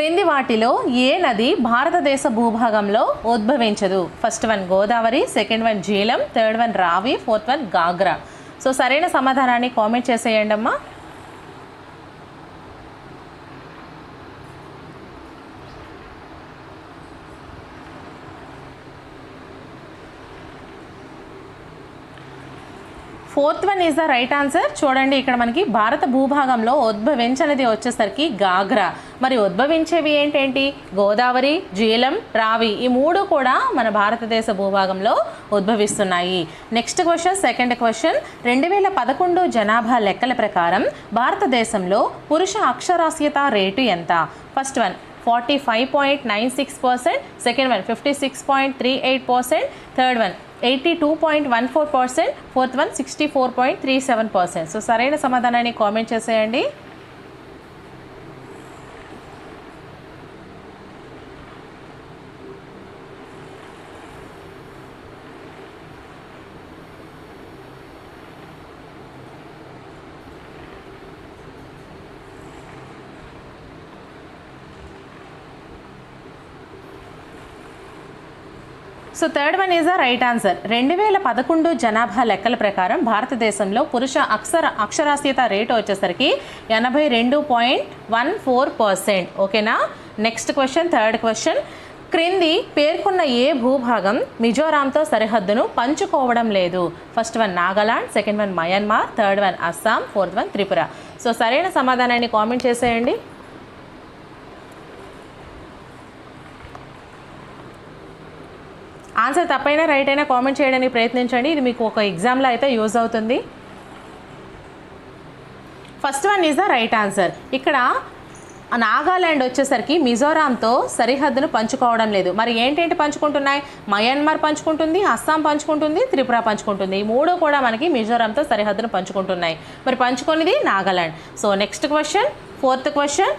క్రింది వాటిలో ఏ నది భారతదేశ భూభాగంలో ఉద్భవించదు? First one Godavari second one Jhelum third one Ravi fourth one Ghaghra so సరైన సమాధానాన్ని కామెంట్ చేసేయండి అమ్మా fourth one is the right answer. చూడండి ఇక్కడ మనకి భారత భూభాగంలో ఉద్భవించనిది వచ్చేసరికి గాగ్రా. మరి ఉద్భవించేవి ఏంటేంటి? గోదావరి జీలం రావి ఈ మూడు కూడా మన భారతదేశ భూభాగంలో ఉద్భవిస్తున్నాయి. నెక్స్ట్ క్వశ్చన్ సెకండ్ క్వశ్చన్ రెండు వేల పదకొండు జనాభా లెక్కల ప్రకారం భారతదేశంలో పురుష అక్షరాస్యత రేటు ఎంత? First one forty five point nine six percent second one fifty six point three eight percent third one eighty two point one four percent fourth one sixty four point three seven percent. So సరైన సమాధానాన్ని comment చేసేయండి. So third one is the right answer రెండు వేల పదకొండు జనాభా లెక్కల ప్రకారం భారతదేశంలో పురుష అక్షర అక్షరాస్యత రేటు వచ్చేసరికి ఎనభై రెండు పాయింట్ వన్ ఫోర్ పర్సెంట్. ఓకేనా? నెక్స్ట్ క్వశ్చన్ థర్డ్ క్వశ్చన్ క్రింది పేర్కొన్న ఏ భూభాగం మిజోరాంతో సరిహద్దును పంచుకోవడం లేదు? First one Nagaland second one Myanmar third one Assam fourth one Tripura. So సరైన సమాధానాన్ని కామెంట్ చేసేయండి. ఆన్సర్ తప్పైనా రైట్ అయినా కామెంట్ చేయడానికి ప్రయత్నించండి. ఇది మీకు ఒక ఎగ్జామ్లో అయితే యూజ్ అవుతుంది. First one is the right answer. ఇక్కడ నాగాల్యాండ్ వచ్చేసరికి మిజోరాంతో సరిహద్దును పంచుకోవడం లేదు. మరి ఏంటేంటి పంచుకుంటున్నాయి? మయన్మార్ పంచుకుంటుంది అస్సాం పంచుకుంటుంది త్రిపుర పంచుకుంటుంది. ఈ మూడు కూడా మనకి మిజోరాంతో సరిహద్దును పంచుకుంటున్నాయి. మరి పంచుకునేది Nagaland so next question fourth question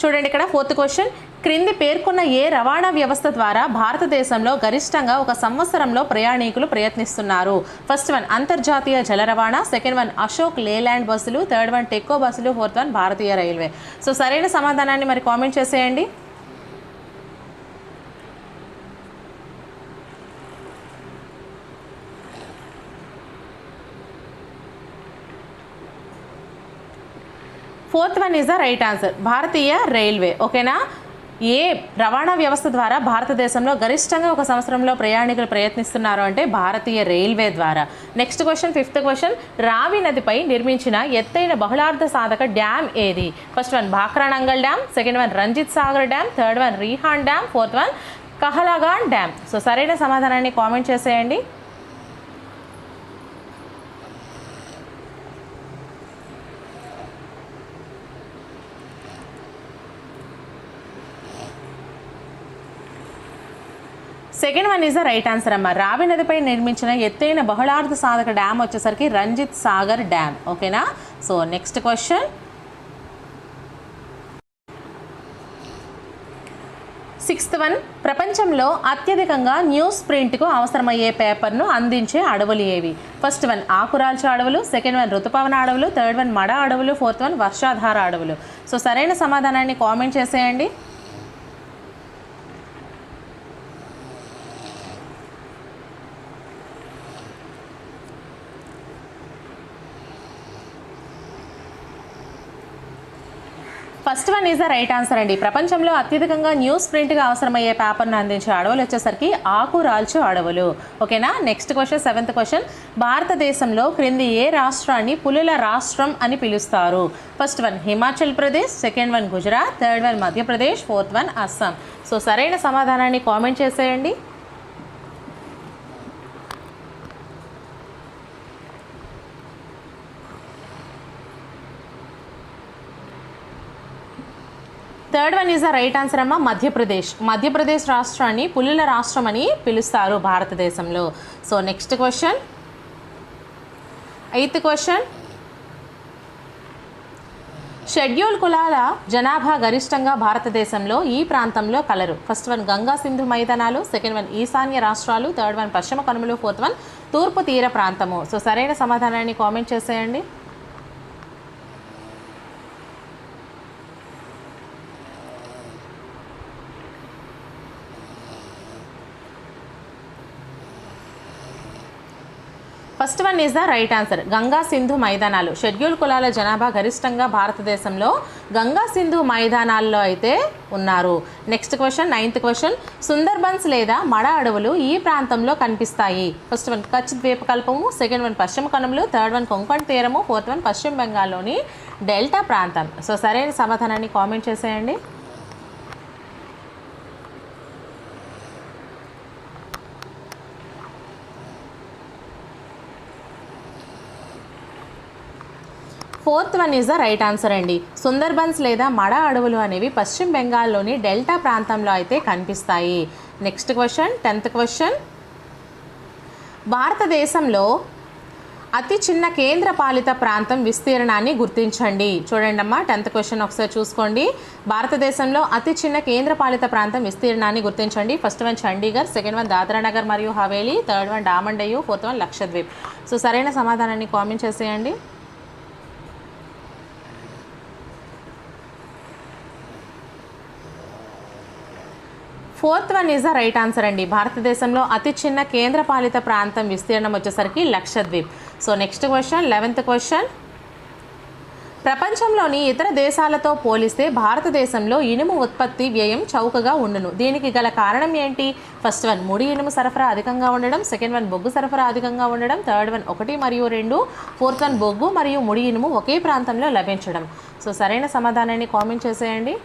చూడండి ఇక్కడ ఫోర్త్ క్వశ్చన్. క్రింది పేర్కొన్న ఏ రవాణా వ్యవస్థ ద్వారా భారతదేశంలో గరిష్టంగా ఒక సంవత్సరంలో ప్రయాణికులు ప్రయత్నిస్తున్నారు? ఫస్ట్ వన్ అంతర్జాతీయ జల రవాణా సెకండ్ వన్ అశోక్ లేలాండ్ బస్సులు థర్డ్ వన్ టెక్కో బస్సులు ఫోర్త్ వన్ భారతీయ రైల్వే. సో సరైన సమాధానాన్ని మరి కామెంట్ చేసేయండి. Fourth one is the right answer Bharatiya railway ఓకేనా? ఏ రవాణా వ్యవస్థ ద్వారా భారతదేశంలో గరిష్టంగా ఒక సంవత్సరంలో ప్రయాణికులు ప్రయత్నిస్తున్నారు అంటే భారతీయ రైల్వే ద్వారా. Next question fifth question Ravi నదిపై నిర్మించిన ఎత్తైన బహుళార్థ సాధక డ్యామ్ ఏది? First one Bhakra Nangal dam second one Ranjit Sagar dam third one Rihand dam fourth one Kahalgaon dam so సరైన సమాధానాన్ని కామెంట్ చేసేయండి. Second one is the right answer అమ్మ. రావి నదిపై నిర్మించిన ఎత్తైన బహుళార్థ సాధక డ్యామ్ వచ్చేసరికి రంజిత్ సాగర్ డ్యామ్. ఓకేనా? So next question sixth one ప్రపంచంలో అత్యధికంగా న్యూస్ ప్రింట్కు అవసరమయ్యే పేపర్ను అందించే అడవులు ఏవి? ఫస్ట్ వన్ ఆకురాల్చు అడవులు. సెకండ్ వన్ ఋతుపవన అడవులు. థర్డ్ వన్ మడ అడవులు. ఫోర్త్ వన్ వర్షాధార అడవులు. సో సరైన సమాధానాన్ని కామెంట్ చేసేయండి. First one is the right answer అండి. ప్రపంచంలో అత్యధికంగా న్యూస్ ప్రింట్గా అవసరమయ్యే పేపర్ను అందించే అడవులు వచ్చేసరికి ఆకు రాల్చు అడవులు. ఓకేనా? Next question seventh question. భారతదేశంలో క్రింది ఏ రాష్ట్రాన్ని పులుల రాష్ట్రం అని పిలుస్తారు? First one Himachal Pradesh second one Gujarat third one Madhya Pradesh fourth one Assam. So సరైన సమాధానాన్ని కామెంట్ చేసేయండి. Third one is the right answer అమ్మ మధ్యప్రదేశ్. మధ్యప్రదేశ్ రాష్ట్రాన్ని పులుల రాష్ట్రం అని పిలుస్తారు భారతదేశంలో. So next question eighth question schedule కులాల జనాభా గరిష్టంగా భారతదేశంలో ఈ ప్రాంతంలో కలరు. ఫస్ట్ వన్ గంగా సింధు మైదానాలు. సెకండ్ వన్ ఈశాన్య రాష్ట్రాలు. థర్డ్ వన్ పశ్చిమ కనుమలు. ఫోర్త్ వన్ తూర్పు తీర ప్రాంతము. సో సరైన సమాధానాన్ని కామెంట్ చేసేయండి. First one is the right answer Ganga Sindhu మైదానాలు. షెడ్యూల్ కులాల జనాభా గరిష్టంగా భారతదేశంలో గంగా సింధు మైదానాల్లో అయితే ఉన్నారు. Next question ninth question Sundarbans లేదా మడ అడవులు ఈ ప్రాంతంలో కనిపిస్తాయి. ఫస్ట్ వన్ కచ్ ద్వీపకల్పము. సెకండ్ వన్ పశ్చిమ కనుమలు థర్డ్ వన్ కొంకణ్ తీరము. ఫోర్త్ వన్ పశ్చిమ బెంగాల్లోని డెల్టా ప్రాంతం. సో సరైన సమాధానాన్ని కామెంట్ చేసేయండి. Fourth one is the right answer అండి. సుందర్బన్స్ లేదా మడ అడవులు అనేవి పశ్చిమ బెంగాల్లోని డెల్టా ప్రాంతంలో అయితే కనిపిస్తాయి. Next question tenth question. భారతదేశంలో అతి చిన్న కేంద్ర పాలిత ప్రాంతం విస్తీర్ణాన్ని గుర్తించండి. చూడండి అమ్మా టెన్త్ క్వశ్చన్ ఒకసారి చూసుకోండి. భారతదేశంలో అతి చిన్న కేంద్ర పాలిత ప్రాంతం విస్తీర్ణాన్ని గుర్తించండి. First one Chandigarh second one Dadra Nagar మరియు Haveli third one Daman Diu fourth one Lakshadweep. So సరైన సమాధానాన్ని కామెంట్ చేసేయండి. Fourth one is the right answer అండి. భారతదేశంలో అతి చిన్న కేంద్రపాలిత ప్రాంతం విస్తీర్ణం వచ్చేసరికి Lakshadweep. So next question eleventh question. ప్రపంచంలోని ఇతర దేశాలతో పోలిస్తే భారతదేశంలో ఇనుము ఉత్పత్తి వ్యయం చౌకగా ఉండును. దీనికి గల కారణం ఏంటి? ఫస్ట్ వన్ ముడి ఇనుము సరఫరా అధికంగా ఉండడం సెకండ్ వన్ బొగ్గు సరఫరా అధికంగా ఉండడం థర్డ్ వన్ ఒకటి మరియు రెండు ఫోర్త్ వన్ బొగ్గు మరియు ముడి ఇనుము ఒకే ప్రాంతంలో లభించడం. సో సరైన సమాధానాన్ని కామెంట్ చేసేయండి.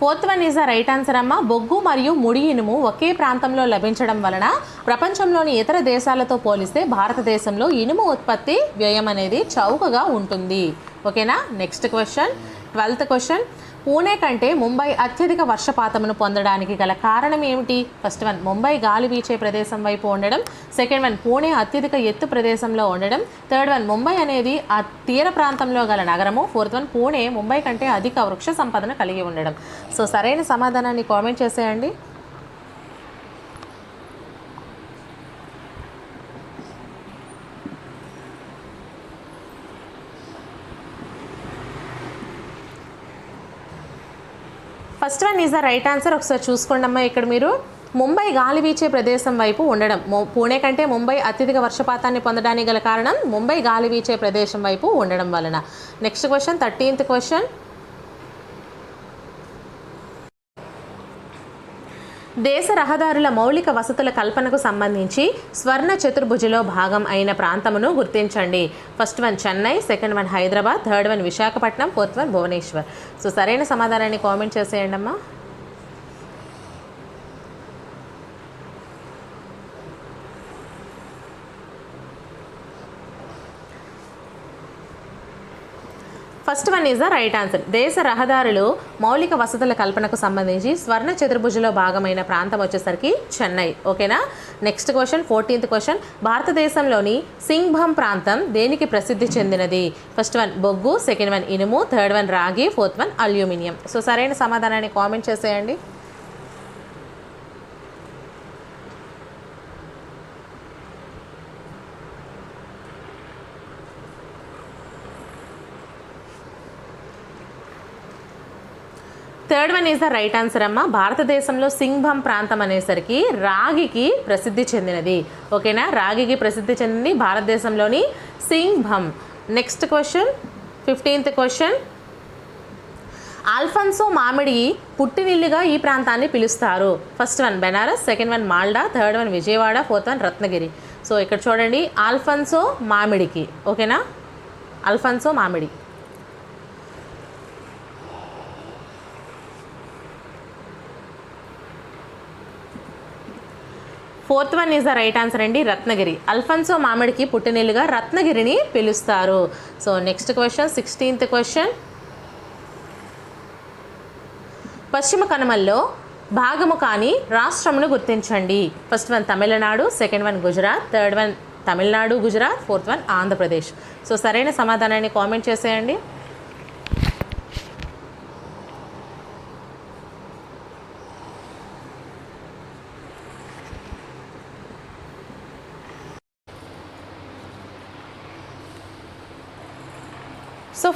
Fourth one is the right answer అమ్మ. బొగ్గు మరియు ముడి ఇనుము ఒకే ప్రాంతంలో లభించడం వలన ప్రపంచంలోని ఇతర దేశాలతో పోలిస్తే భారతదేశంలో ఇనుము ఉత్పత్తి వ్యయం అనేది చౌకగా ఉంటుంది. ఓకేనా? Next question twelfth question Pune కంటే ముంబై అత్యధిక వర్షపాతమును పొందడానికి గల కారణం ఏమిటి? ఫస్ట్ వన్ ముంబై గాలి వీచే ప్రదేశం వైపు ఉండడం. సెకండ్ వన్ పూణే అత్యధిక ఎత్తు ప్రదేశంలో ఉండడం. థర్డ్ వన్ ముంబై అనేది ఆ తీర ప్రాంతంలో గల నగరము. ఫోర్త్ వన్ పూణే ముంబై కంటే అధిక వృక్ష సంపదను కలిగి ఉండడం. సో సరైన సమాధానాన్ని కామెంట్ చేసేయండి. First one is the right answer ఒకసారి చూసుకోండి అమ్మా ఇక్కడ మీరు. ముంబై గాలి వీచే ప్రదేశం వైపు ఉండడం. పూణే కంటే ముంబై అత్యధిక వర్షపాతాన్ని పొందడానికి గల కారణం ముంబై గాలి వీచే ప్రదేశం వైపు ఉండడం వలన. నెక్స్ట్ క్వశ్చన్ థర్టీన్త్ క్వశ్చన్ దేశ రహదారుల మౌలిక వసతుల కల్పనకు సంబంధించి స్వర్ణ చతుర్భుజలో భాగం అయిన ప్రాంతమును గుర్తించండి. First one Chennai second one Hyderabad third one Visakhapatnam fourth one Bhubaneswar. So సరైన సమాధానాన్ని కామెంట్ చేసేయండి అమ్మా first one is the right answer దేశ రహదారులు మౌలిక వసతుల కల్పనకు సంబంధించి స్వర్ణ చతుర్భుజలో భాగమైన ప్రాంతం వచ్చేసరికి చెన్నై. ఓకేనా? నెక్స్ట్ క్వశ్చన్ ఫోర్టీన్త్ క్వశ్చన్ భారతదేశంలోని సింగ్భం ప్రాంతం దేనికి ప్రసిద్ధి చెందినది? ఫస్ట్ వన్ బొగ్గు. సెకండ్ వన్ ఇనుము. థర్డ్ వన్ రాగి. ఫోర్త్ వన్ అల్యూమినియం సో సరైన సమాధానాన్ని కామెంట్ చేసేయండి. Third one is the right answer అమ్మ. భారతదేశంలో సింగ్భం ప్రాంతం అనేసరికి రాగికి ప్రసిద్ధి చెందినది. ఓకేనా? రాగికి ప్రసిద్ధి చెందింది భారతదేశంలోని Singhbhum next question fifteenth question Alphonso మామిడి పుట్టినిల్లుగా ఈ ప్రాంతాన్ని పిలుస్తారు. First one Benares second one Malda third one Vijayawada fourth one Ratnagiri so ఇక్కడ చూడండి. ఆల్ఫన్సో మామిడికి. ఓకేనా? అల్ఫన్సో మామిడి. Fourth one is the right answer అండి రత్నగిరి. అల్ఫన్సో మామిడికి పుట్టినిల్లుగా రత్నగిరిని పిలుస్తారు. So next question sixteenth question. పశ్చిమ కనుమల్లో భాగము కాని రాష్ట్రమును గుర్తించండి. First one Tamil Nadu second one Gujarat third one Tamil Nadu Gujarat fourth one Andhra Pradesh. So సరైన సమాధానాన్ని కామెంట్ చేసేయండి.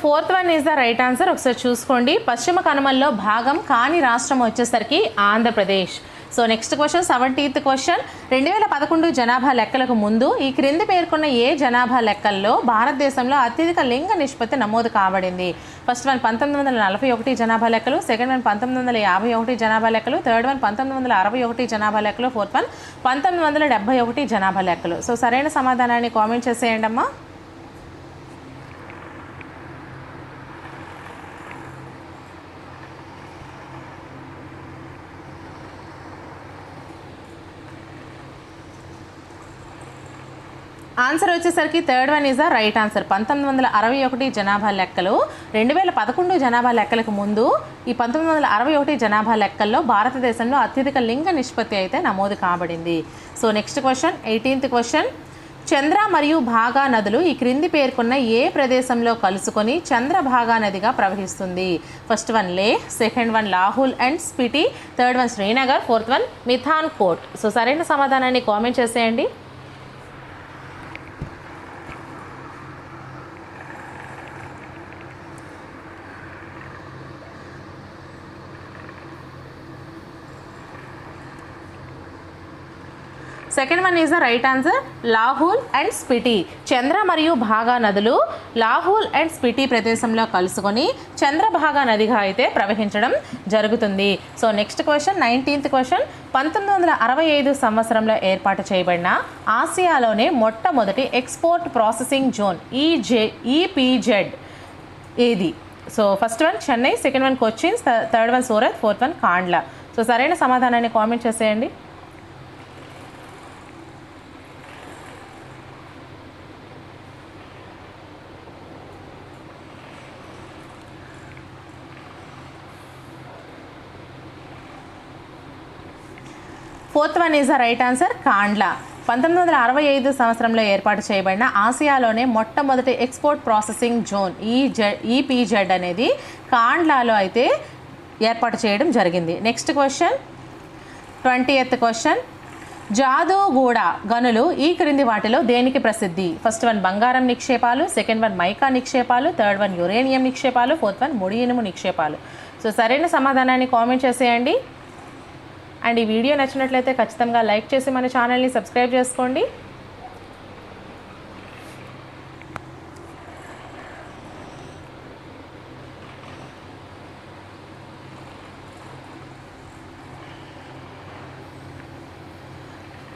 Fourth one is the right answer. ఒకసారి చూసుకోండి. పశ్చిమ కనుమల్లో భాగం కాని రాష్ట్రం వచ్చేసరికి Andhra Pradesh. So next question seventieth question. రెండు వేల పదకొండు జనాభా లెక్కలకు ముందు ఈ క్రింది పేర్కొన్న ఏ జనాభా లెక్కల్లో భారతదేశంలో అత్యధిక లింగ నిష్పత్తి నమోదు కాబడింది? ఫస్ట్ వన్ పంతొమ్మిది వందల నలభై ఒకటి జనాభా లెక్కలు సెకండ్ వన్ పంతొమ్మిది వందల యాభై ఒకటి జనాభా లెక్కలు థర్డ్ వన్ పంతొమ్మిది వందల అరవై ఒకటి జనాభా లెక్కలు ఫోర్త్ వన్ పంతొమ్మిది వందల డెబ్బై ఒకటి జనాభా లెక్కలు. సో సరైన సమాధానాన్ని కామెంట్ చేసేయండి అమ్మా ఆన్సర్ వచ్చేసరికి third one is the right answer. పంతొమ్మిది వందల అరవై ఒకటి జనాభా లెక్కలు రెండు వేల పదకొండు జనాభా లెక్కలకు ముందు ఈ పంతొమ్మిది వందల అరవై ఒకటి జనాభా లెక్కల్లో భారతదేశంలో అత్యధిక లింగ నిష్పత్తి అయితే నమోదు కాబడింది. So next question eighteenth question. Chandra మరియు భాగా నదులు ఈ క్రింది పేర్కొన్న ఏ ప్రదేశంలో కలుసుకొని చంద్రభాగా నదిగా ప్రవహిస్తుంది? First one Leh second one Lahaul and Spiti third one Srinagar fourth one Mithankot. So సరైన సమాధానాన్ని కామెంట్ చేసేయండి. Second one is the right answer Lahaul and Spiti Chandra మరియు భాగా నదులు లాహూల్ అండ్ స్పిటి ప్రదేశంలో కలుసుకొని చంద్రభాగా నదిగా అయితే ప్రవహించడం జరుగుతుంది. So next question nineteenth question పంతొమ్మిది వందల అరవై ఐదు సంవత్సరంలో ఏర్పాటు చేయబడిన ఆసియాలోనే మొట్టమొదటి export processing zone EJ EPZ ఏది? So first one Chennai second one Cochin third one Surat fourth one Kandla so సరైన సమాధానాన్ని కామెంట్ చేసేయండి. Fourth one is the right answer Kandla. పంతొమ్మిది వందల అరవై ఐదు సంవత్సరంలో ఏర్పాటు చేయబడిన ఆసియాలోనే మొట్టమొదటి export processing zone E Z EPZ అనేది కాండ్లాలో అయితే ఏర్పాటు చేయడం జరిగింది. Next question twenty eighth question Jaduguda గనులు ఈ క్రింది వాటిలో దేనికి ప్రసిద్ధి? ఫస్ట్ వన్ బంగారం నిక్షేపాలు సెకండ్ వన్ మైకా నిక్షేపాలు థర్డ్ వన్ యురేనియం నిక్షేపాలు ఫోర్త్ వన్ ముడి ఇనుము నిక్షేపాలు. సో సరైన సమాధానాన్ని కామెంట్ చేసేయండి. అండ్ ఈ వీడియో నచ్చినట్లయితే ఖచ్చితంగా లైక్ చేసి మన ఛానల్ని సబ్స్క్రైబ్ చేసుకోండి.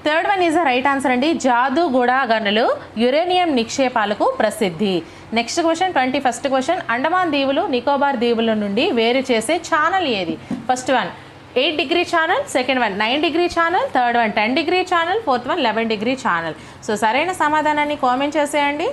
Third one is the right answer అండి. జాదుగూడ గనులు యురేనియం నిక్షేపాలకు ప్రసిద్ధి. Next question twenty first question. Andaman దీవులు నికోబార్ దీవుల నుండి వేరు చేసే ఛానల్ ఏది? First one eight degree channel second one nine degree channel third one ten degree channel fourth one eleven degree channel so సరైన సమాధానాన్ని కామెంట్ చేసేయండి.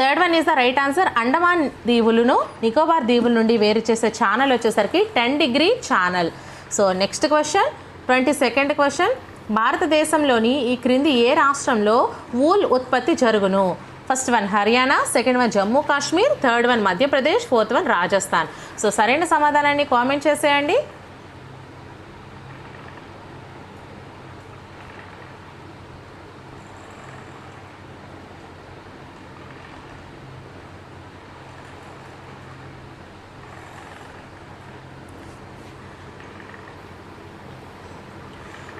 Third one is the right answer Andaman దీవులను Nicobar దీవుల నుండి వేరు చేసే ఛానల్ వచ్చేసరికి ten degree channel so next question twenty second question భారతదేశంలోని ఈ క్రింది ఏ రాష్ట్రంలో వూల్ ఉత్పత్తి జరుగును? First one Haryana second one Jammu Kashmir third one Madhya Pradesh fourth one Rajasthan so సరైన సమాధానాన్ని కామెంట్ చేసేయండి.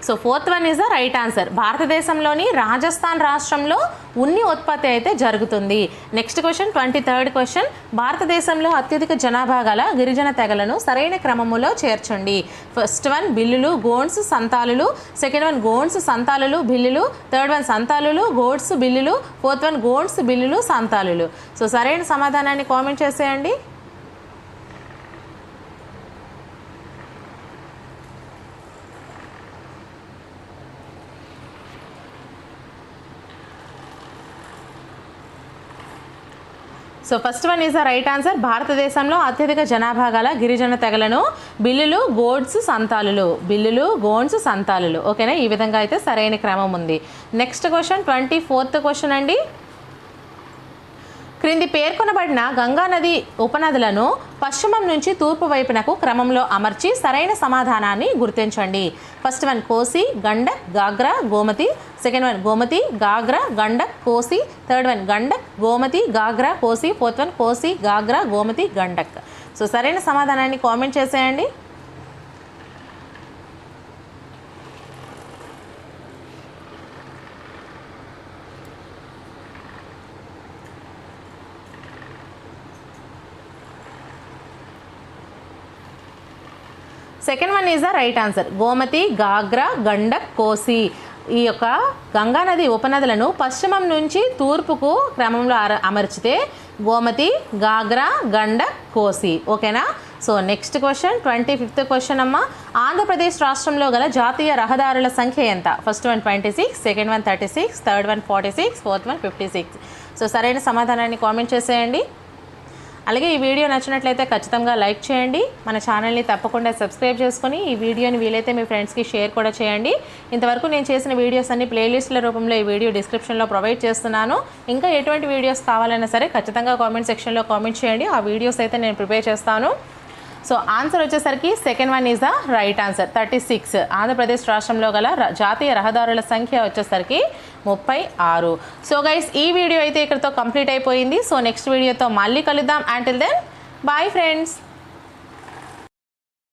So fourth one is the right answer భారతదేశంలోని రాజస్థాన్ రాష్ట్రంలో ఉన్ని ఉత్పత్తి అయితే జరుగుతుంది. Next question twenty third question భారతదేశంలో అత్యధిక జనాభా గల గిరిజన తెగలను సరైన క్రమములో చేర్చండి. ఫస్ట్ వన్ బిల్లులు గోండ్స్ సంతాలులు. సెకండ్ వన్ గోండ్స్ సంతాలులు బిల్లులు. థర్డ్ వన్ సంతాలులు గోడ్స్ బిల్లులు. ఫోర్త్ వన్ గోండ్స్ బిల్లులు సంతాలులు. సో సరైన సమాధానాన్ని కామెంట్ చేసేయండి. So first one is the right answer. భారతదేశంలో అత్యధిక జనాభా గల గిరిజన తెగలను బిల్లులు గోడ్స్ సంతాలులు. బిల్లులు గోడ్స్ సంతాలులు. ఓకేనా? ఈ విధంగా అయితే సరైన క్రమం ఉంది. Next question twenty fourth question అండి. క్రింది పేర్కొనబడిన గంగా నది ఉపనదులను పశ్చిమం నుంచి తూర్పు వైపునకు క్రమంలో అమర్చి సరైన సమాధానాన్ని గుర్తించండి. First one Kosi Gandak Ghaghra Gomti. Second one Gomti Ghaghra Gandak Kosi. Third one Gandak Gomti Ghaghra Kosi. Fourth one కోసి గాగ్రా గోమతి గండక్. సో సరైన సమాధానాన్ని కామెంట్ చేసేయండి. Second one is the right answer Gomti Ghaghra Gandak Kosi. ఈ యొక్క గంగానది ఉపనదులను పశ్చిమం నుంచి తూర్పుకు క్రమంలో అర- అమర్చితే గోమతి గాగ్రా గండక్ కోసి. ఓకేనా? So next question twenty fifth question అమ్మ. ఆంధ్రప్రదేశ్ రాష్ట్రంలో గల జాతీయ రహదారుల సంఖ్య ఎంత? First one twenty six second one thirty six third one forty six fourth one fifty six so సరైన సమాధానాన్ని కామెంట్ చేసేయండి. అలాగే ఈ వీడియో నచ్చినట్లయితే ఖచ్చితంగా లైక్ చేయండి. మన ఛానల్ని తప్పకుండా సబ్స్క్రైబ్ చేసుకొని ఈ వీడియోని వీలైతే మీ ఫ్రెండ్స్కి షేర్ కూడా చేయండి. ఇంతవరకు నేను చేసిన వీడియోస్ అన్ని ప్లేలిస్ట్ల రూపంలో ఈ వీడియో డిస్క్రిప్షన్లో ప్రొవైడ్ చేస్తున్నాను. ఇంకా ఎటువంటి వీడియోస్ కావాలన్నా సరే ఖచ్చితంగా కామెంట్ సెక్షన్లో కామెంట్ చేయండి. ఆ వీడియోస్ అయితే నేను ప్రిపేర్ చేస్తాను. సో ఆన్సర్ వచ్చేసరికి second one is the right answer thirty six. Andhra Pradesh రాష్ట్రంలో గల జాతీయ రహదారుల సంఖ్య వచ్చేసరికి ముప్పై ఆరు. సో గైస్ ఈ వీడియో అయితే ఇక్కడితో కంప్లీట్ అయిపోయింది. సో నెక్స్ట్ వీడియోతో మళ్ళీ కలుద్దాం. Until then bye friends